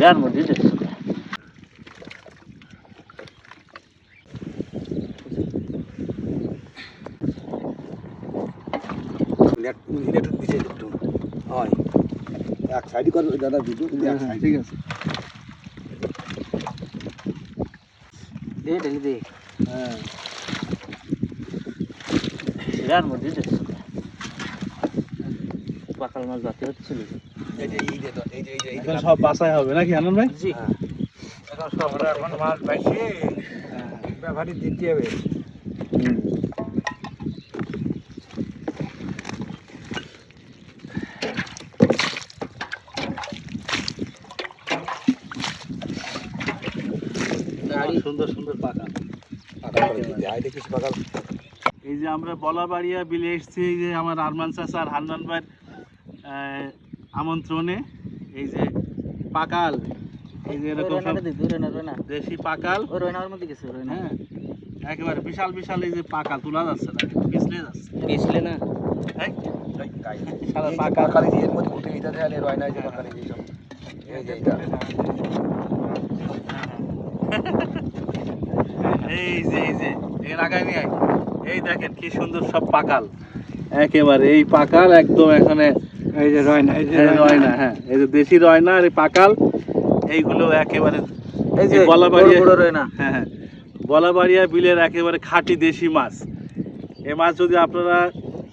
শিরার মধ্যে হয়। এক সাইডই করবে দাদা দুটো কিন্তু এক সাইড ঠিক আছে। দে ঢেলে দে। হ্যাঁ। শিরার মধ্যে দিচ্ছে পাকাল মাছ বাতি হচ্ছিল এই যে এই যে এই যে এই যে এই এখন সব বাসায় হবে নাকি আনন্দ ভাই? জি। এখন সব এখন মাছ দিতে হবে। সুন্দর সুন্দর পাকা। এই যে আমরা বলাবাড়িয়া বিলে এসেছি যে আমার আরমান চাচা আর হান্নান আহ, আমন্ত্রণে এই যে পাকাল এই যে এরকম দেশি পাকাল। হ্যাঁ একেবারে বিশাল বিশাল এই যে পাকাল তোলা যাচ্ছে না পিছলে যাচ্ছে। পিছলে না। এই, সারা সারা পাকা এর মধ্যে উঠে এটা দেয়ালে রয় না এই যে পাকালি দিয়ে সব। এই যে এটা। এই যে এই যে এর আগায় নিয়ে এই দেখেন কি সুন্দর সব পাকাল। একেবারে এই পাকাল একদম এখানে এই যে রয় না এই যে রয়না। হ্যাঁ এই যে দেশি রয়না আর এই পাকাল এইগুলো একেবারে এই যে বলাবাড়িয়া বড় বড় রয় না হ্যাঁ হ্যাঁ বলাবাড়িয়া বিলের একেবারে খাঁটি দেশি মাছ। এই মাছ যদি আপনারা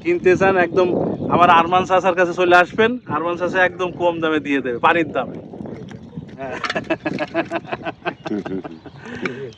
কিনতে চান একদম আমার আরমান চাচার কাছে চলে আসবেন। আরমান চাচা একদম কম দামে দিয়ে দেবে পানির দামে। হ্যাঁ।